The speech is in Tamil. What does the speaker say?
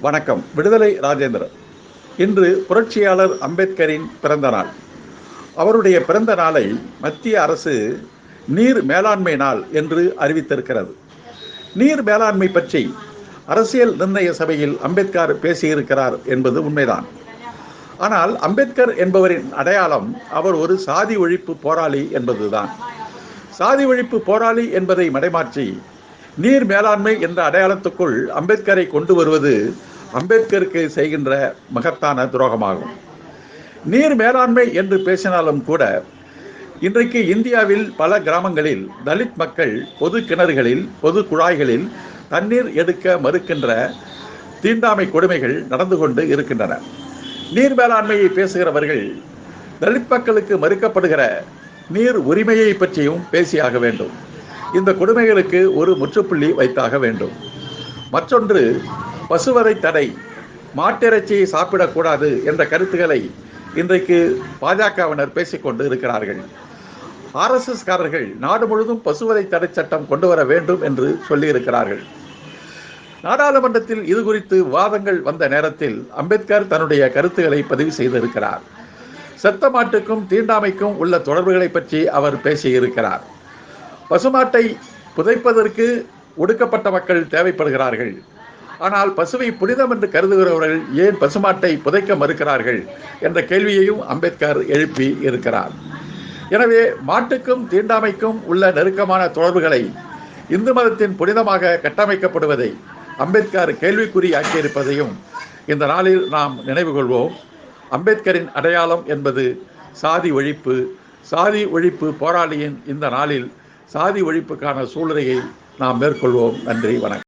வணக்கம். விடுதலை ராஜேந்திரன். இன்று புரட்சியாளர் அம்பேத்கரின் பிறந்த நாள். அவருடைய பிறந்த நாளை மத்திய அரசு நீர் மேலாண்மை நாள் என்று அறிவித்திருக்கிறது. நீர் மேலாண்மை பற்றி அரசியல் நிர்ணய சபையில் அம்பேத்கர் பேசியிருக்கிறார் என்பது உண்மைதான். ஆனால் அம்பேத்கர் என்பவரின் அடையாளம் அவர் ஒரு சாதி ஒழிப்பு போராளி என்பதுதான். சாதி ஒழிப்பு போராளி என்பதை மடைமாற்றி நீர் மேலாண்மை என்ற அடையாளத்துக்குள் அம்பேத்கரை கொண்டு வருவது அம்பேத்கருக்கு செய்கின்ற மகத்தான துரோகமாகும். நீர் மேலாண்மை என்று பேசினாலும் கூட இன்றைக்கு இந்தியாவில் பல கிராமங்களில் தலித் மக்கள் பொது கிணறுகளில் பொது குழாய்களில் தண்ணீர் எடுக்க மறுக்கின்ற தீண்டாமை கொடுமைகள் நடந்து கொண்டு இருக்கின்றன. நீர் மேலாண்மையை பேசுகிறவர்கள் தலித் மக்களுக்கு மறுக்கப்படுகிற நீர் உரிமையை பற்றியும் பேசியாக வேண்டும். இந்த கொடுமைகளுக்கு ஒரு முற்றுப்புள்ளி வைத்தாக வேண்டும். மற்றொன்று பசுவதை தடை மாட்டிறைச்சியை சாப்பிடக்கூடாது என்ற கருத்துக்களை இன்றைக்கு பாஜகவினர் பேசிக்கொண்டு இருக்கிறார்கள். ஆர்எஸ்எஸ் காரர்கள் நாடு முழுவதும் பசுவதை தடை சட்டம் கொண்டு வர வேண்டும் என்று சொல்லியிருக்கிறார்கள். நாடாளுமன்றத்தில் இது குறித்து விவாதங்கள் வந்த நேரத்தில் அம்பேத்கர் தன்னுடைய கருத்துக்களை பதிவு செய்திருக்கிறார். செத்த மாட்டுக்கும் தீண்டாமைக்கும் உள்ள தொடர்புகளை பற்றி அவர் பேசியிருக்கிறார். பசுமாட்டை புதைப்பதற்கு ஒடுக்கப்பட்ட மக்கள் தேவைப்படுகிறார்கள். ஆனால் பசுவை புனிதம் என்று கருதுகிறவர்கள் ஏன் பசுமாட்டை புதைக்க மறுக்கிறார்கள் என்ற கேள்வியையும் அம்பேத்கர் எழுப்பி இருக்கிறார். எனவே மாட்டுக்கும் தீண்டாமைக்கும் உள்ள நெருக்கமான தொடர்புகளை இந்து மதத்தின் புனிதமாக கட்டமைக்கப்படுவதை அம்பேத்கர் கேள்விக்குறியாக்கியிருப்பதையும் இந்த நாளில் நாம் நினைவு கொள்வோம். அம்பேத்கரின் அடையாளம் என்பது சாதி ஒழிப்பு சாதி ஒழிப்பு போராளியின் இந்த நாளில் சாதி ஒழிப்புக்கான சூழ்நிலையை நாம் மேற்கொள்வோம். நன்றி வணக்கம்.